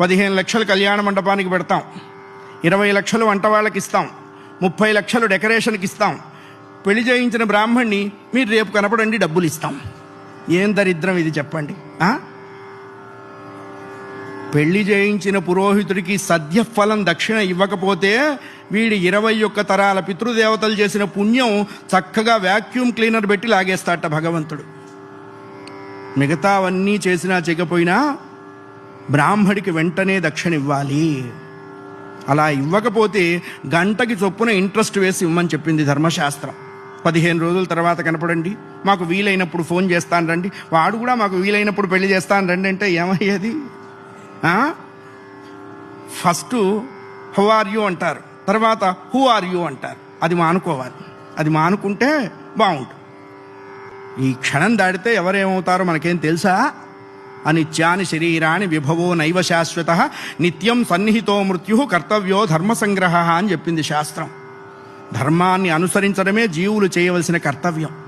పదిహేను లక్షలు కళ్యాణ మండపానికి పెడతాం. ఇరవై లక్షలు వంట వాళ్ళకి ఇస్తాం. ముప్పై లక్షలు డెకరేషన్కి ఇస్తాం. పెళ్ళి చేయించిన బ్రాహ్మణ్ణి మీరు రేపు కనపడండి డబ్బులు ఇస్తాం. ఏం దరిద్రం ఇది చెప్పండి పెళ్ళి చేయించిన పురోహితుడికి సద్యఫలం దక్షిణ ఇవ్వకపోతే వీడి ఇరవై ఒక్క తరాల పితృదేవతలు చేసిన పుణ్యం చక్కగా వ్యాక్యూమ్ క్లీనర్ పెట్టి లాగేస్తాట భగవంతుడు. మిగతావన్నీ చేసినా చేయకపోయినా బ్రాహ్మడికి వెంటనే దక్షిణ ఇవ్వాలి అలా ఇవ్వకపోతే గంటకి చొప్పున ఇంట్రెస్ట్ వేసి ఇవ్వమని చెప్పింది ధర్మశాస్త్రం. పదిహేను రోజుల తర్వాత కనపడండి మాకు వీలైనప్పుడు ఫోన్ చేస్తాను రండి. వాడు కూడా మాకు వీలైనప్పుడు పెళ్ళి చేస్తాను రండి అంటే ఏమయ్యేది? ఫస్ట్ హౌ ఆర్ యూ అంటారు. తర్వాత హూ ఆర్ యూ అంటారు. అది మానుకోవాలి. అది మానుకుంటే బాగుంటుంది. ఈ క్షణం దాడితే ఎవరేమవుతారో మనకేం తెలుసా? అనిత్యాని శరీరాన్ని విభవో నైవ శాశ్వత. నిత్యం సన్నిహితో మృత్యు కర్తవ్యో ధర్మ సంగ్రహ అని చెప్పింది శాస్త్రం. ధర్మాన్ని అనుసరించడమే జీవులు చేయవలసిన కర్తవ్యం.